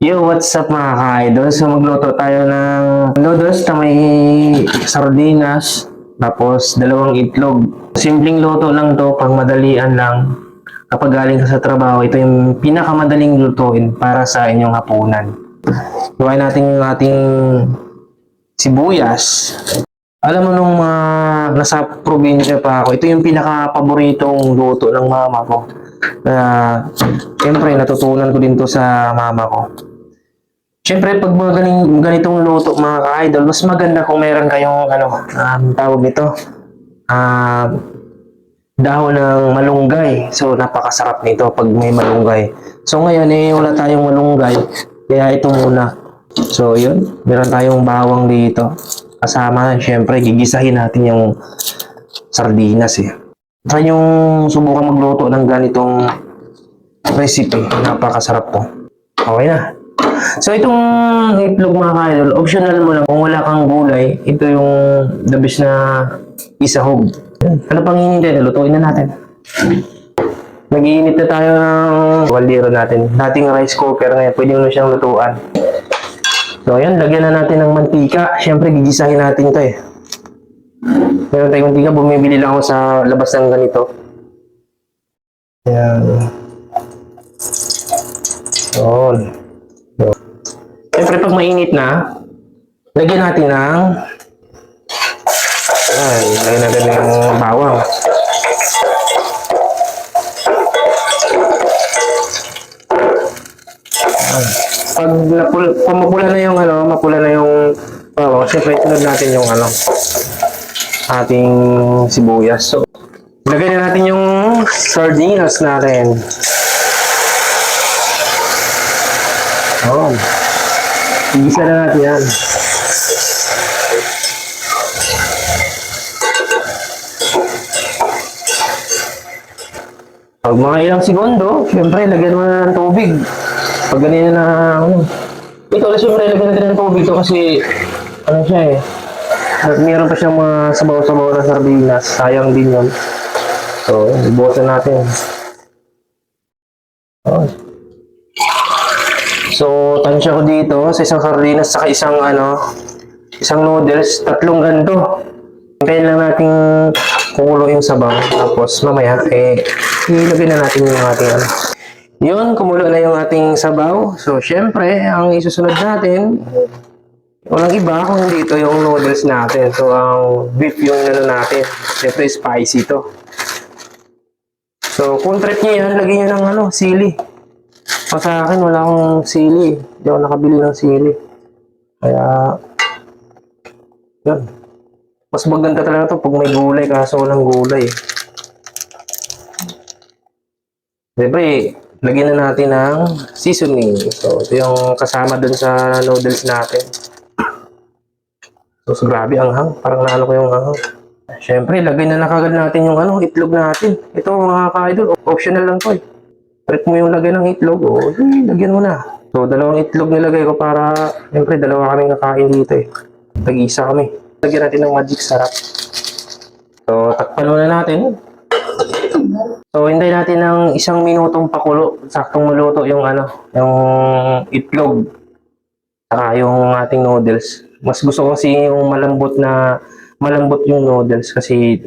Yo, what's up mga ka-idol? So magluto tayo ng noodles na may sardinas, tapos dalawang itlog. Simpleng luto lang to, pang madalian lang. Kapag galing ka sa trabaho, ito yung pinakamadaling lutuin para sa inyong hapunan. Gawain natin yung ating sibuyas. Alam mo nung mga nasa probinsya pa ako, ito yung pinaka-paboritong luto ng mama ko. Na, siyempre, natutunan ko din to sa mama ko. Siyempre, pag mga ganing, ganitong luto, mga ka-idol, mas maganda kung meron kayong, ano, um, tawag nito, um, dahon ng malunggay. So, napakasarap nito pag may malunggay. So, ngayon, eh, wala tayong malunggay. Kaya ito muna. So, yun. Meron tayong bawang dito. Kasama, siyempre, gigisahin natin yung sardinas eh. Try yung subukan magluto ng ganitong recipe. Napakasarap to. Okay na. So, itong itlog mga ka-idol, optional mo lang. Kung wala kang gulay, ito yung the best na isahog. Ano pang hinintay? Lutuin na natin. Nag-iinit na tayo ng kaldero natin. Dating rice cooker ngayon, pwede mo siyang lutuan. So, ayan, lagyan na natin ng mantika. Siyempre, gigisahin natin to eh. Meron tayong mantika, bumibili lang ako sa labas ng ganito. Ayan. Yun. Siyempre, pag mainit na, lagyan natin ng ay, lagyan natin ng bawang. Pag napul mapula na yung ano, mapula na yung bawang, siyempre sunod natin yung ano, ating sibuyas. So, lagyan na natin yung sardinas natin. Oh. Igisa na natin yan. Pag mga ilang segundo, syempre, lagyan mo na ng tubig. Pag ganyan na, ano. Ito, syempre, lagyan natin ng tubig to kasi, ano siya eh. Meron pa siyang mga sabaw-sabaw na sardinas. Sayang din yun. So, ibuwasan natin. Oh. So, tansya ko dito sa isang sardinas saka isang ano, isang noodles, tatlong ganito. Hintayin lang natin kumulo yung sabaw. Tapos mamaya, eh, ilagay na natin yung ating ano. Yun, kumulo na yung ating sabaw. So, syempre, ang isusunod natin, walang iba kung dito yung noodles natin. So, ang beef yung ano natin. Syempre, spicy to. So, kung trip niyo yan, lagyan niyo ng ano, sili. O sa akin, wala akong sili. Hindi ako nakabili ng sili. Kaya, yun. Mas maganda talaga to pag may gulay, kaso walang gulay. Siyempre, lagyan na natin ng seasoning. So, ito yung kasama dun sa noodles natin. So, so grabe ang hang. Parang naano ko yung hang. Siyempre, lagay na nakagad natin yung ano, itlog natin. Ito mga ka-idol, optional lang to eh. Trip mo yung lagay ng itlog, o oh, eh, lagyan mo na. So, dalawang itlog nilagay ko para, siyempre, dalawa kaming kakain dito eh. Tag-isa kami. Lagyan natin ng magic sarap. So, takpan muna natin. So, hintay natin ng isang minutong pakulo. Saktong maluto yung ano, yung itlog. Saka yung ating noodles. Mas gusto ko kasi yung malambot na, malambot yung noodles kasi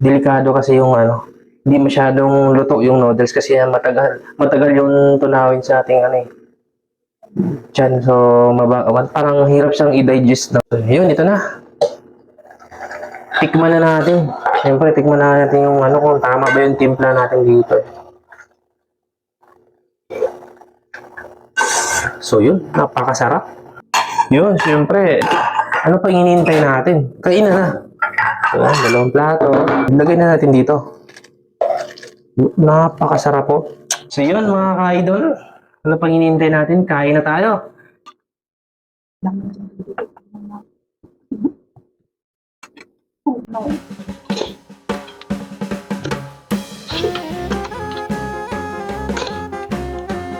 delikado kasi yung ano, hindi masyadong luto yung noodles kasi matagal, matagal yung tunawin sa ating ano eh. Diyan, so maba, parang hirap siyang i-digest na. Yun, ito na. Tikman na natin. Siyempre, tikman na natin yung ano kung tama ba yung timpla natin dito. So yun, napakasarap. Yun, siyempre, ano pa hinihintay natin? Kainan na. So, dalawang plato. Lagay na natin dito. Napakasarap po. So yun, mga ka-idol. Ano pang hinihintay natin? Kain na tayo.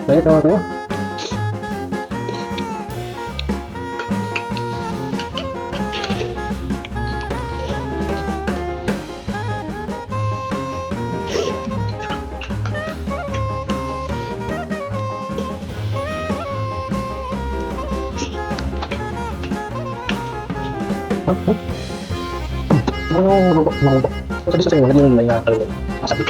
Tayo, tayo, tayo. Inyo, naging may nakakalimutan. Masabi.